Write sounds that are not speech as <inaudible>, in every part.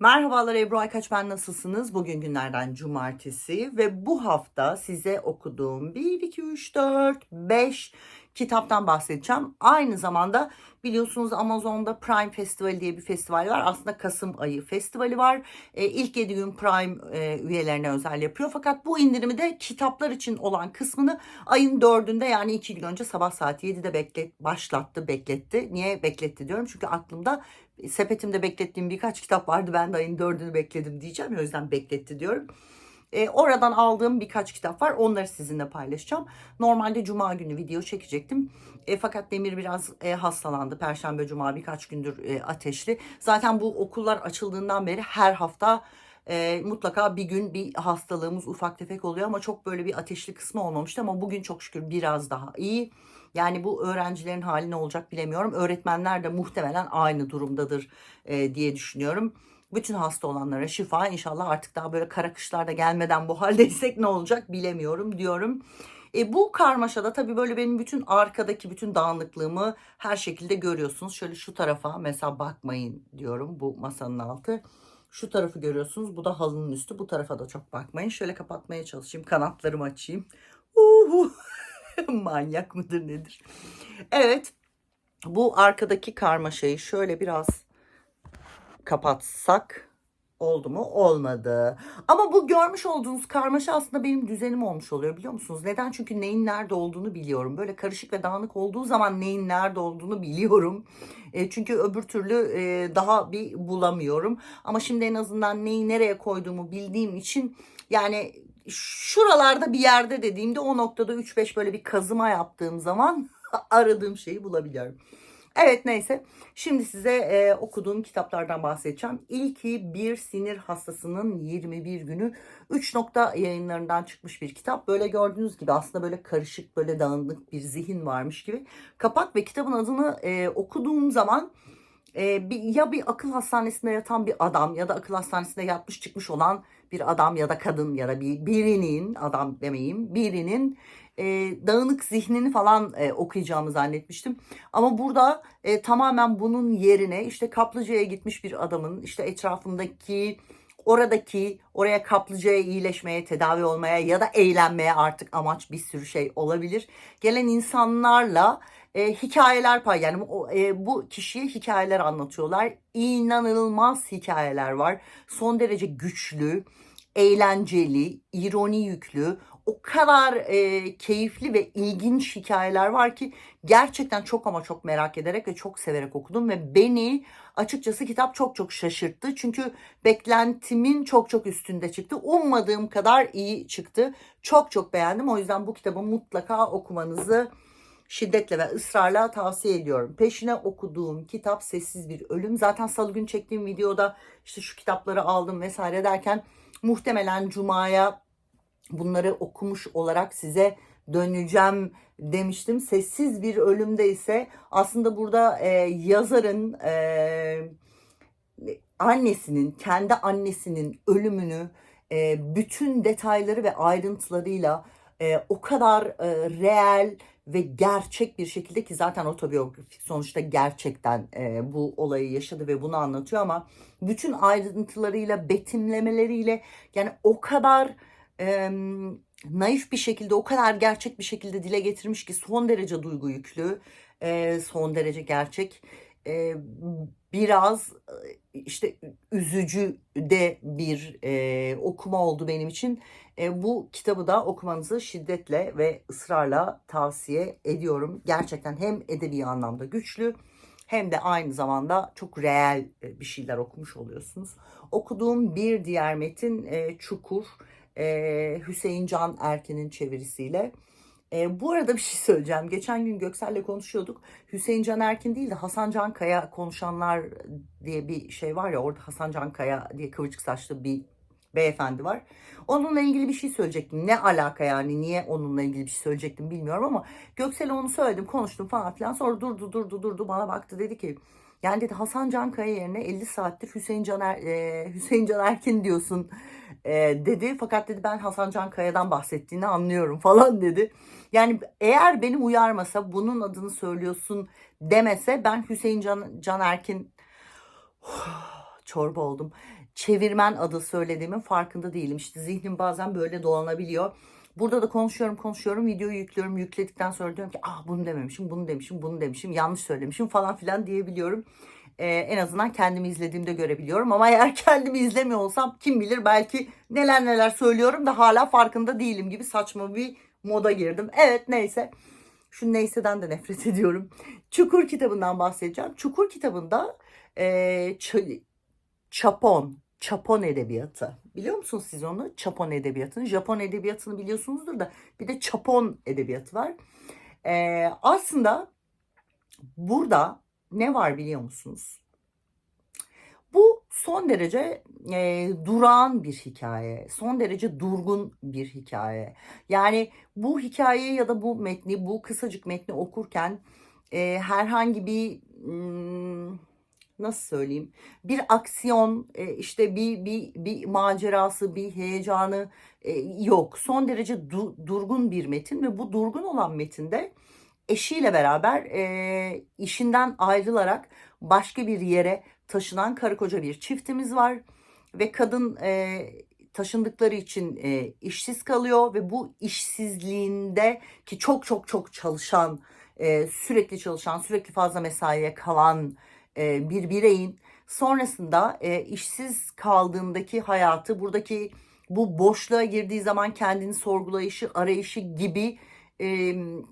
Merhabalar Ebru Aykaç ben nasılsınız? Bugün günlerden cumartesi ve bu hafta size okuduğum 1, 2, 3, 4, 5 kitaptan bahsedeceğim. Aynı zamanda biliyorsunuz Amazon'da Prime Festival diye bir festival var. Aslında Kasım ayı festivali var. E, ilk 7 gün Prime e, üyelerine özel yapıyor. Fakat bu indirimi de kitaplar için olan kısmını ayın 4'ünde yani 2 gün önce sabah saat 7'de beklet, başlattı, bekletti. Niye bekletti diyorum? Çünkü aklımda sepetimde beklettiğim birkaç kitap vardı. Ben de ayın dördünü bekledim diyeceğim. O yüzden bekletti diyorum. E, oradan aldığım birkaç kitap var. Onları sizinle paylaşacağım. Normalde cuma günü video çekecektim. E, fakat Demir biraz e, hastalandı. Perşembe, cuma birkaç gündür e, ateşli. Zaten bu okullar açıldığından beri her hafta e, mutlaka bir gün bir hastalığımız ufak tefek oluyor ama çok böyle bir ateşli kısmı olmamıştı ama bugün çok şükür biraz daha iyi. Yani bu öğrencilerin hali ne olacak bilemiyorum. Öğretmenler de muhtemelen aynı durumdadır e, diye düşünüyorum. Bütün hasta olanlara şifa inşallah artık daha böyle kara kışlarda gelmeden bu <laughs> haldeysek ne olacak bilemiyorum diyorum. E, bu karmaşada tabii böyle benim bütün arkadaki bütün dağınıklığımı her şekilde görüyorsunuz. Şöyle şu tarafa mesela bakmayın diyorum bu masanın altı. Şu tarafı görüyorsunuz. Bu da halının üstü. Bu tarafa da çok bakmayın. Şöyle kapatmaya çalışayım. Kanatlarımı açayım. Uhu. <laughs> Manyak mıdır nedir? Evet. Bu arkadaki karmaşayı şöyle biraz kapatsak oldu mu? Olmadı. Ama bu görmüş olduğunuz karmaşa aslında benim düzenim olmuş oluyor biliyor musunuz? Neden? Çünkü neyin nerede olduğunu biliyorum. Böyle karışık ve dağınık olduğu zaman neyin nerede olduğunu biliyorum. E, çünkü öbür türlü e, daha bir bulamıyorum. Ama şimdi en azından neyi nereye koyduğumu bildiğim için yani şuralarda bir yerde dediğimde o noktada 3-5 böyle bir kazıma yaptığım zaman <laughs> aradığım şeyi bulabiliyorum. Evet neyse şimdi size e, okuduğum kitaplardan bahsedeceğim. İlki bir sinir hastasının 21 günü 3 nokta yayınlarından çıkmış bir kitap. Böyle gördüğünüz gibi aslında böyle karışık böyle dağınık bir zihin varmış gibi. Kapak ve kitabın adını e, okuduğum zaman e, bir, ya bir akıl hastanesinde yatan bir adam ya da akıl hastanesinde yatmış çıkmış olan bir adam ya da kadın ya da bir birinin adam demeyeyim birinin e, dağınık zihnini falan e, okuyacağımı zannetmiştim. Ama burada e, tamamen bunun yerine işte kaplıcaya gitmiş bir adamın işte etrafındaki oradaki oraya kaplıcaya iyileşmeye, tedavi olmaya ya da eğlenmeye artık amaç bir sürü şey olabilir. Gelen insanlarla e, hikayeler pay yani o, e, bu kişiye hikayeler anlatıyorlar. İnanılmaz hikayeler var. Son derece güçlü, eğlenceli, ironi yüklü, o kadar e, keyifli ve ilginç hikayeler var ki gerçekten çok ama çok merak ederek ve çok severek okudum ve beni açıkçası kitap çok çok şaşırttı. Çünkü beklentimin çok çok üstünde çıktı. Ummadığım kadar iyi çıktı. Çok çok beğendim. O yüzden bu kitabı mutlaka okumanızı şiddetle ve ısrarla tavsiye ediyorum. Peşine okuduğum kitap Sessiz Bir Ölüm. Zaten salı gün çektiğim videoda işte şu kitapları aldım vesaire derken muhtemelen Cuma'ya bunları okumuş olarak size döneceğim demiştim. Sessiz bir ölümde ise aslında burada e, yazarın e, annesinin, kendi annesinin ölümünü e, bütün detayları ve ayrıntılarıyla e, o kadar e, reel ve gerçek bir şekilde ki zaten otobiyografik sonuçta gerçekten e, bu olayı yaşadı ve bunu anlatıyor ama bütün ayrıntılarıyla, betimlemeleriyle yani o kadar e, naif bir şekilde o kadar gerçek bir şekilde dile getirmiş ki son derece duygu yüklü, e, son derece gerçek. E, biraz işte üzücü de bir e, okuma oldu benim için. E, bu kitabı da okumanızı şiddetle ve ısrarla tavsiye ediyorum. Gerçekten hem edebi anlamda güçlü hem de aynı zamanda çok reel bir şeyler okumuş oluyorsunuz. Okuduğum bir diğer metin e, Çukur e, Hüseyin Can Erken'in çevirisiyle. E, bu arada bir şey söyleyeceğim. Geçen gün Göksel'le konuşuyorduk. Hüseyin Can Erkin değil de Hasan Can Kaya konuşanlar diye bir şey var ya orada Hasan Can Kaya diye kıvırcık saçlı bir beyefendi var. Onunla ilgili bir şey söyleyecektim. Ne alaka yani niye onunla ilgili bir şey söyleyecektim bilmiyorum ama Göksel'e onu söyledim konuştum falan filan. Sonra durdu durdu durdu bana baktı dedi ki yani dedi Hasan Can Kaya yerine 50 saattir Hüseyin Can, er, e, <laughs> Hüseyin Can Erkin diyorsun e, dedi. Fakat dedi ben Hasan Can Kaya'dan bahsettiğini anlıyorum <laughs> falan dedi. Yani eğer beni uyarmasa bunun adını söylüyorsun demese ben Hüseyin Can, Can Erkin <sighs> çorba oldum. Çevirmen adı söylediğimin farkında değilim. İşte zihnim bazen böyle dolanabiliyor. Burada da konuşuyorum konuşuyorum videoyu yüklüyorum yükledikten sonra diyorum ki ah bunu dememişim bunu demişim bunu demişim yanlış söylemişim falan filan diyebiliyorum. Ee, en azından kendimi izlediğimde görebiliyorum ama eğer <laughs> kendimi izlemiyor olsam kim bilir belki neler neler söylüyorum da hala farkında değilim gibi saçma bir moda girdim. Evet neyse şu neyseden de nefret <laughs> ediyorum. Çukur kitabından bahsedeceğim. Çukur kitabında e, Çapon, Çapon edebiyatı. Biliyor musunuz siz onu? Çapon edebiyatını. Japon edebiyatını biliyorsunuzdur da bir de Çapon edebiyatı var. Ee, aslında burada ne var biliyor musunuz? Bu son derece e, durağan bir hikaye, son derece durgun bir hikaye. Yani bu hikayeyi ya da bu metni, bu kısacık metni okurken e, herhangi bir hmm, nasıl söyleyeyim? Bir aksiyon e, işte bir bir bir macerası bir heyecanı e, yok. Son derece du- durgun bir metin ve bu durgun olan metinde eşiyle beraber e, işinden ayrılarak başka bir yere taşınan karı koca bir çiftimiz var ve kadın e, taşındıkları için e, işsiz kalıyor ve bu işsizliğinde ki çok çok çok çalışan e, sürekli çalışan sürekli fazla mesaiye kalan e, bir bireyin sonrasında e, işsiz kaldığındaki hayatı buradaki bu boşluğa girdiği zaman kendini sorgulayışı arayışı gibi e,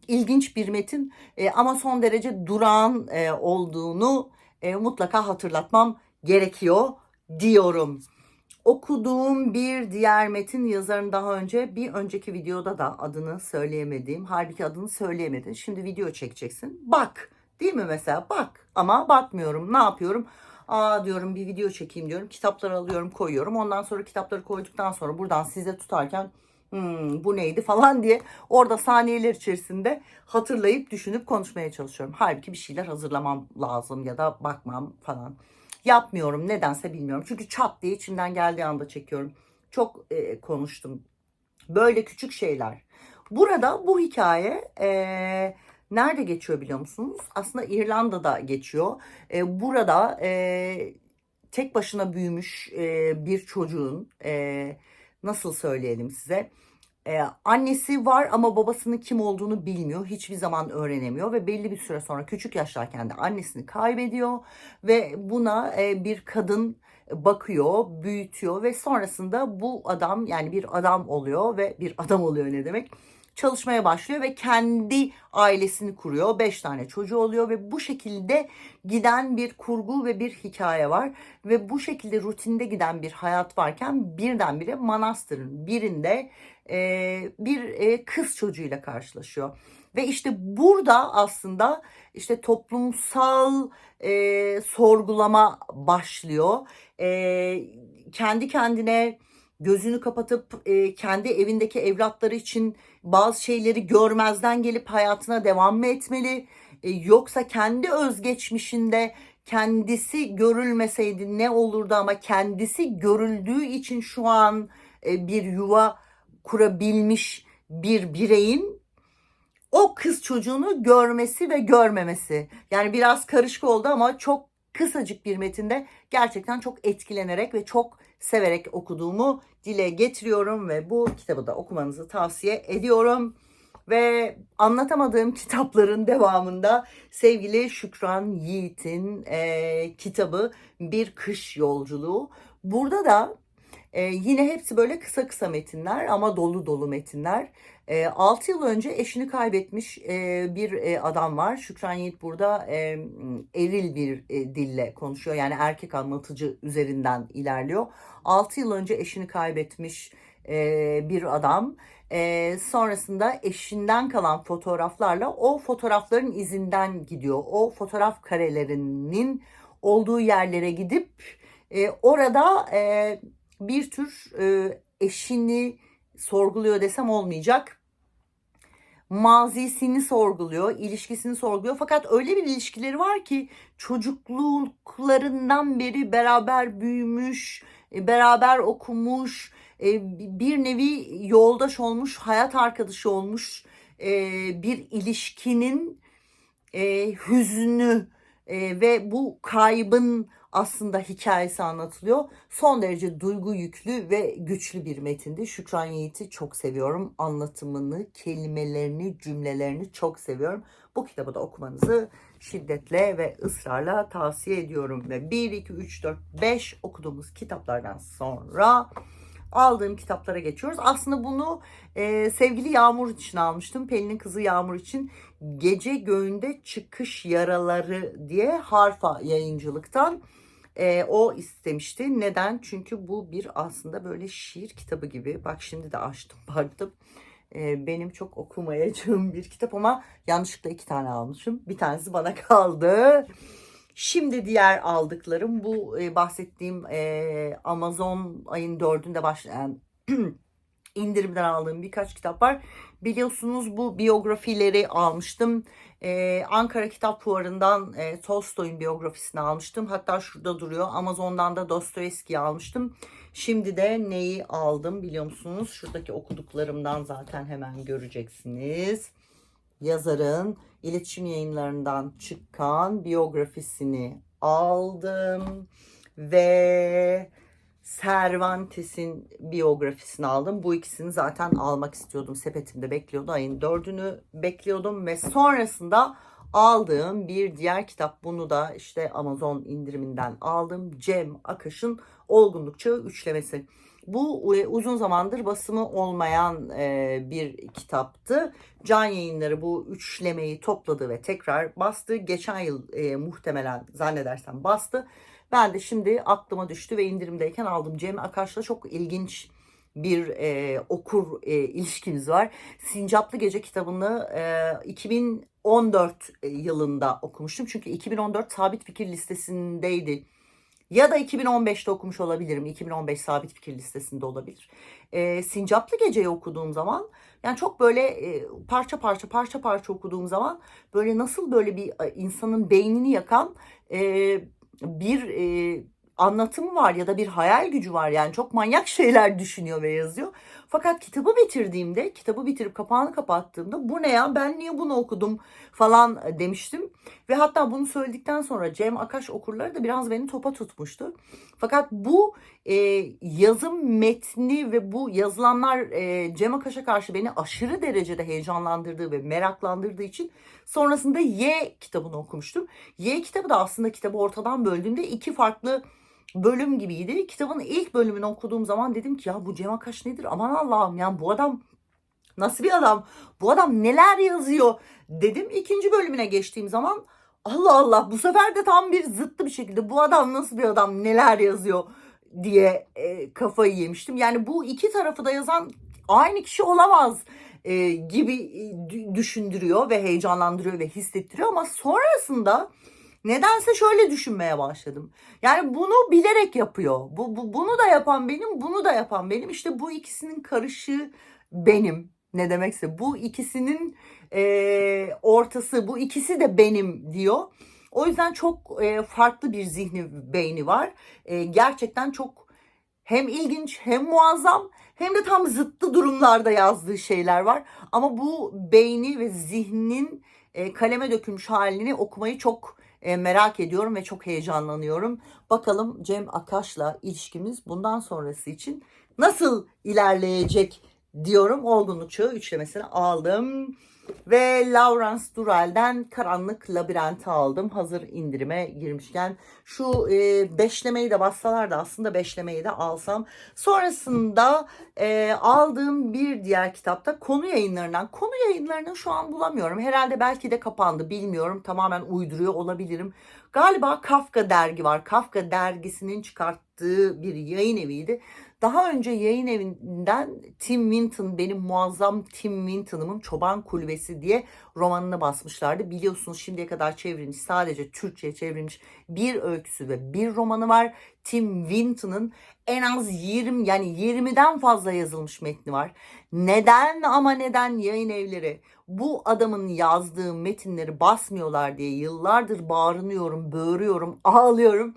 ilginç bir metin ama son derece durağan olduğunu mutlaka hatırlatmam gerekiyor diyorum. Okuduğum bir diğer metin yazarın daha önce bir önceki videoda da adını söyleyemediğim halbuki adını söyleyemedin. Şimdi video çekeceksin. Bak değil mi mesela bak ama bakmıyorum ne yapıyorum? Aa diyorum bir video çekeyim diyorum. Kitapları alıyorum koyuyorum. Ondan sonra kitapları koyduktan sonra buradan size tutarken "Hmm, bu neydi falan diye orada saniyeler içerisinde hatırlayıp düşünüp konuşmaya çalışıyorum. Halbuki bir şeyler hazırlamam lazım ya da bakmam falan. Yapmıyorum nedense bilmiyorum. Çünkü çat diye içimden geldiği anda çekiyorum. Çok e, konuştum. Böyle küçük şeyler. Burada bu hikaye e, nerede geçiyor biliyor musunuz? Aslında İrlanda'da geçiyor. E, burada e, tek başına büyümüş e, bir çocuğun e, nasıl söyleyelim size? E, annesi var ama babasının kim olduğunu bilmiyor. Hiçbir zaman öğrenemiyor ve belli bir süre sonra küçük yaşlarken de annesini kaybediyor ve buna e, bir kadın bakıyor, büyütüyor ve sonrasında bu adam yani bir adam oluyor ve bir adam oluyor ne demek? Çalışmaya başlıyor ve kendi ailesini kuruyor. Beş tane çocuğu oluyor ve bu şekilde giden bir kurgu ve bir hikaye var. Ve bu şekilde rutinde giden bir hayat varken birdenbire manastırın birinde e, bir e, kız çocuğuyla karşılaşıyor. Ve işte burada aslında işte toplumsal e, sorgulama başlıyor. E, kendi kendine gözünü kapatıp e, kendi evindeki evlatları için bazı şeyleri görmezden gelip hayatına devam mı etmeli? E, yoksa kendi özgeçmişinde kendisi görülmeseydi ne olurdu ama kendisi görüldüğü için şu an e, bir yuva kurabilmiş bir bireyin o kız çocuğunu görmesi ve görmemesi. Yani biraz karışık oldu ama çok kısacık bir metinde gerçekten çok etkilenerek ve çok severek okuduğumu dile getiriyorum ve bu kitabı da okumanızı tavsiye ediyorum. Ve anlatamadığım kitapların devamında sevgili Şükran Yiğit'in e, kitabı Bir Kış Yolculuğu. Burada da e, yine hepsi böyle kısa kısa metinler ama dolu dolu metinler. E, 6 yıl önce eşini kaybetmiş e, bir e, adam var. Şükran Yiğit burada e, eril bir e, dille konuşuyor. Yani erkek anlatıcı üzerinden ilerliyor. 6 yıl önce eşini kaybetmiş e, bir adam. E, sonrasında eşinden kalan fotoğraflarla o fotoğrafların izinden gidiyor. O fotoğraf karelerinin olduğu yerlere gidip e, orada e, bir tür e, eşini sorguluyor desem olmayacak. Mazisini sorguluyor, ilişkisini sorguluyor. Fakat öyle bir ilişkileri var ki çocukluklarından beri beraber büyümüş, e, beraber okumuş, e, bir nevi yoldaş olmuş, hayat arkadaşı olmuş e, bir ilişkinin hüznü ve bu kaybın aslında hikayesi anlatılıyor. Son derece duygu yüklü ve güçlü bir metindi. Şükran Yiğit'i çok seviyorum. Anlatımını, kelimelerini, cümlelerini çok seviyorum. Bu kitabı da okumanızı şiddetle ve ısrarla tavsiye ediyorum. Ve 1, 2, 3, 4, 5 okuduğumuz kitaplardan sonra aldığım kitaplara geçiyoruz. Aslında bunu e, sevgili Yağmur için almıştım. Pelin'in kızı Yağmur için Gece Göğünde Çıkış Yaraları diye Harfa yayıncılıktan e, o istemişti. Neden? Çünkü bu bir aslında böyle şiir kitabı gibi. Bak şimdi de açtım <laughs> baktım. E, benim çok okumayacağım bir kitap ama yanlışlıkla iki tane almışım. Bir tanesi bana kaldı. Şimdi diğer aldıklarım bu e, bahsettiğim e, Amazon ayın dördünde başlayan <clears throat> indirimden aldığım birkaç kitap var. Biliyorsunuz bu biyografileri almıştım. Ee, Ankara Kitap Fuarı'ndan e, Tolstoy'un biyografisini almıştım. Hatta şurada duruyor. Amazon'dan da Dostoyevski'yi almıştım. Şimdi de neyi aldım biliyor musunuz? Şuradaki okuduklarımdan zaten hemen göreceksiniz. Yazarın iletişim yayınlarından çıkan biyografisini aldım ve Cervantes'in biyografisini aldım. Bu ikisini zaten almak istiyordum. Sepetimde bekliyordu. Ayın dördünü bekliyordum ve sonrasında aldığım bir diğer kitap. Bunu da işte Amazon indiriminden aldım. Cem Akaş'ın Olgunluk Çağı Üçlemesi. Bu e, uzun zamandır basımı olmayan e, bir kitaptı. Can yayınları bu üçlemeyi topladı ve tekrar bastı. Geçen yıl e, muhtemelen zannedersem bastı. Ben de şimdi aklıma düştü ve indirimdeyken aldım. Cem Akaş'la çok ilginç bir e, okur e, ilişkimiz var. Sincaplı Gece kitabını e, 2014 yılında okumuştum. Çünkü 2014 sabit fikir listesindeydi. Ya da 2015'te okumuş olabilirim. 2015 sabit fikir listesinde olabilir. E, Sincaplı Gece'yi okuduğum zaman yani çok böyle e, parça parça parça parça okuduğum zaman böyle nasıl böyle bir e, insanın beynini yakan e, bir e, anlatımı var ya da bir hayal gücü var. Yani çok manyak <laughs> şeyler düşünüyor ve yazıyor. Fakat kitabı bitirdiğimde, kitabı bitirip kapağını kapattığımda bu ne ya ben niye bunu okudum falan demiştim. Ve hatta bunu söyledikten sonra Cem Akaş okurları da biraz beni topa tutmuştu. Fakat bu e, yazım metni ve bu yazılanlar e, Cem Akaş'a karşı beni aşırı derecede heyecanlandırdığı ve meraklandırdığı için sonrasında Y kitabını okumuştum. Y kitabı da aslında kitabı ortadan böldüğümde iki farklı bölüm gibiydi. Kitabın ilk bölümünü okuduğum zaman dedim ki ya bu Cem Akaş nedir? Aman Allah'ım yani bu adam nasıl bir adam? Bu adam neler yazıyor? Dedim ikinci bölümüne geçtiğim zaman Allah Allah bu sefer de tam bir zıttı bir şekilde bu adam nasıl bir adam neler yazıyor diye e, kafayı yemiştim. Yani bu iki tarafı da yazan aynı kişi olamaz e, gibi e, düşündürüyor ve heyecanlandırıyor ve hissettiriyor ama sonrasında Nedense şöyle düşünmeye başladım. Yani bunu bilerek yapıyor. Bu, bu bunu da yapan benim, bunu da yapan benim. İşte bu ikisinin karışığı benim. Ne demekse bu ikisinin e, ortası, bu ikisi de benim diyor. O yüzden çok e, farklı bir zihni, beyni var. E, gerçekten çok hem ilginç hem muazzam hem de tam zıttı durumlarda yazdığı şeyler var. Ama bu beyni ve zihnin e, kaleme dökülmüş halini okumayı çok e, merak ediyorum ve çok heyecanlanıyorum. Bakalım Cem Akaş'la ilişkimiz bundan sonrası için nasıl ilerleyecek diyorum. Olgunluk çağı üçlemesini aldım. Ve Lawrence Durrell'den Karanlık Labirent'i aldım. Hazır indirime girmişken. Şu e, beşlemeyi de bassalar da aslında beşlemeyi de alsam. Sonrasında e, aldığım bir diğer kitapta konu yayınlarından. Konu yayınlarını şu an bulamıyorum. Herhalde belki de kapandı bilmiyorum. Tamamen uyduruyor olabilirim. Galiba Kafka dergi var. Kafka dergisinin çıkarttığı bir yayın eviydi. Daha önce yayın evinden Tim Winton benim muazzam Tim Winton'ımın Çoban Kulübesi diye romanını basmışlardı. Biliyorsunuz şimdiye kadar çevrilmiş sadece Türkçe'ye çevrilmiş bir öyküsü ve bir romanı var. Tim Winton'ın en az 20 yani 20'den fazla yazılmış metni var. Neden ama neden yayın evleri bu adamın yazdığı metinleri basmıyorlar diye yıllardır bağırıyorum, böğürüyorum, ağlıyorum.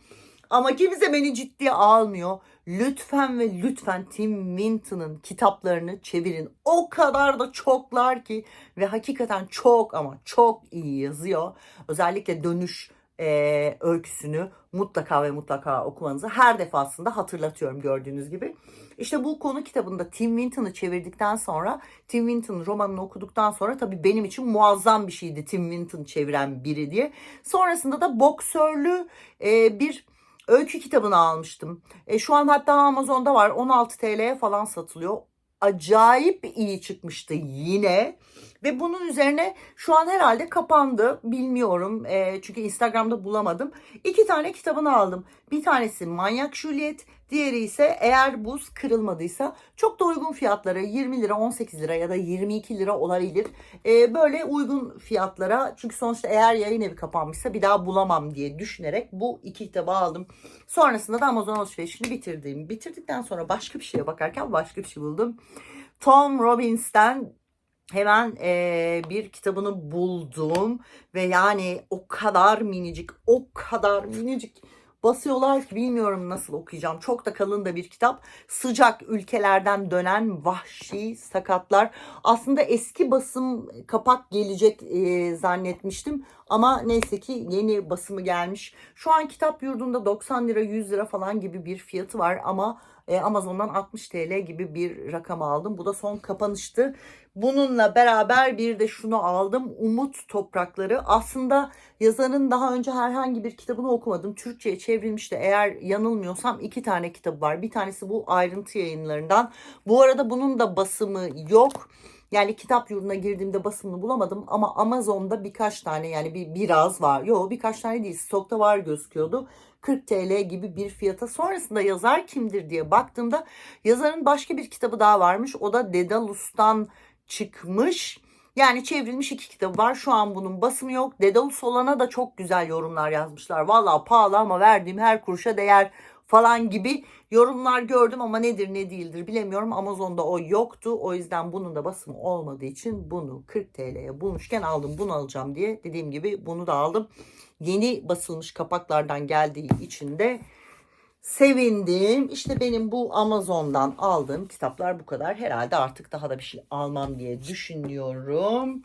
Ama kimse beni ciddiye almıyor. Lütfen ve lütfen Tim Winton'ın kitaplarını çevirin. O kadar da çoklar ki ve hakikaten çok ama çok iyi yazıyor. Özellikle dönüş e, öyküsünü mutlaka ve mutlaka okumanızı her defasında hatırlatıyorum gördüğünüz gibi. İşte bu konu kitabında Tim Winton'ı çevirdikten sonra Tim Winton romanını okuduktan sonra tabii benim için muazzam bir şeydi Tim Winton çeviren biri diye. Sonrasında da boksörlü e, bir öykü kitabını almıştım. E, şu an hatta Amazon'da var 16 TL'ye falan satılıyor. Acayip iyi çıkmıştı yine. Ve bunun üzerine şu an herhalde kapandı. Bilmiyorum. E, çünkü Instagram'da bulamadım. İki tane kitabını aldım. Bir tanesi Manyak Juliet. Diğeri ise eğer buz kırılmadıysa çok da uygun fiyatlara 20 lira 18 lira ya da 22 lira olabilir. E, böyle uygun fiyatlara çünkü sonuçta eğer yayın evi kapanmışsa bir daha bulamam diye düşünerek bu iki kitabı aldım. Sonrasında da Amazon alışverişini bitirdim. Bitirdikten sonra başka bir şeye bakarken başka bir şey buldum. Tom Robbins'ten hemen eee, bir kitabını buldum ve yani o kadar minicik, o kadar minicik basıyorlar ki bilmiyorum nasıl okuyacağım. Çok da kalın da bir kitap. Sıcak ülkelerden dönen vahşi sakatlar. Aslında eski basım kapak gelecek eee, zannetmiştim ama neyse ki yeni basımı gelmiş. Şu an kitap yurdunda 90 lira 100 lira falan gibi bir fiyatı var ama e, Amazon'dan 60 TL gibi bir rakam aldım. Bu da son kapanıştı. Bununla beraber bir de şunu aldım. Umut Toprakları. Aslında yazarın daha önce herhangi bir kitabını okumadım. Türkçe'ye çevrilmişti. Eğer yanılmıyorsam iki tane kitabı var. Bir tanesi bu ayrıntı yayınlarından. Bu arada bunun da basımı yok. Yani kitap yurduna girdiğimde basımını bulamadım ama Amazon'da birkaç tane yani bir biraz var. Yok birkaç tane değil stokta var gözüküyordu. 40 TL gibi bir fiyata. Sonrasında yazar kimdir diye baktığımda yazarın başka bir kitabı daha varmış. O da Dedalus'tan çıkmış. Yani çevrilmiş iki kitabı var. Şu an bunun basımı yok. Dedalus olana da çok güzel yorumlar yazmışlar. Valla pahalı ama verdiğim her kuruşa değer falan gibi yorumlar gördüm ama nedir ne değildir bilemiyorum. Amazon'da o yoktu. O yüzden bunun da basımı olmadığı için bunu 40 TL'ye bulmuşken aldım. Bunu alacağım diye dediğim gibi bunu da aldım. Yeni basılmış kapaklardan geldiği için de sevindim. İşte benim bu Amazon'dan aldığım kitaplar bu kadar. Herhalde artık daha da bir şey almam diye düşünüyorum.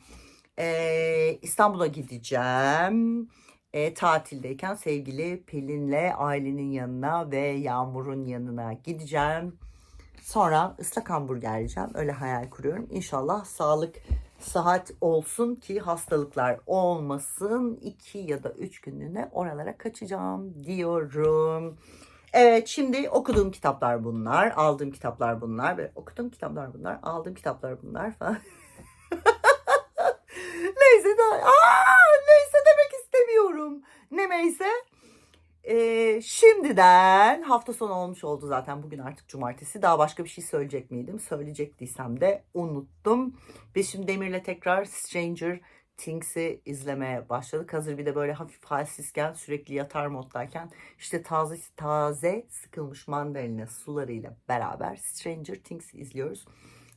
Ee, İstanbul'a gideceğim. Ee, tatildeyken sevgili Pelin'le ailenin yanına ve Yağmur'un yanına gideceğim. Sonra ıslak hamburger yiyeceğim. Öyle hayal kuruyorum. İnşallah sağlık saat olsun ki hastalıklar olmasın. 2 ya da 3 günlüğüne oralara kaçacağım diyorum. Evet şimdi okuduğum kitaplar bunlar. Aldığım kitaplar bunlar. Ve okuduğum kitaplar bunlar. Aldığım kitaplar bunlar falan. <laughs> neyse de, aa, istemiyorum. Ne neyse. Ee, şimdiden hafta sonu olmuş oldu zaten bugün artık cumartesi. Daha başka bir şey söyleyecek miydim? Söyleyecektiysem de unuttum. Biz şimdi Demir'le tekrar Stranger Things'i izlemeye başladık. Hazır bir de böyle hafif halsizken sürekli yatar moddayken işte taze taze sıkılmış mandalina sularıyla beraber Stranger Things'i izliyoruz.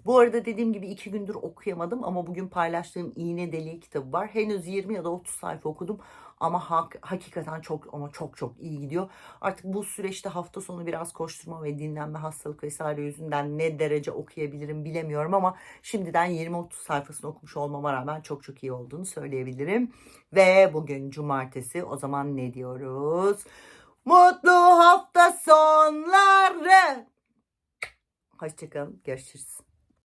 Bu arada dediğim gibi iki gündür okuyamadım ama bugün paylaştığım İğne Deliği kitabı var. Henüz 20 ya da 30 sayfa okudum ama hak, hakikaten çok ama çok çok iyi gidiyor. Artık bu süreçte hafta sonu biraz koşturma ve dinlenme hastalık vesaire yüzünden ne derece okuyabilirim bilemiyorum ama şimdiden 20-30 sayfasını okumuş olmama rağmen çok çok iyi olduğunu söyleyebilirim. Ve bugün cumartesi o zaman ne diyoruz? Mutlu hafta sonları. Hoşçakalın. Görüşürüz.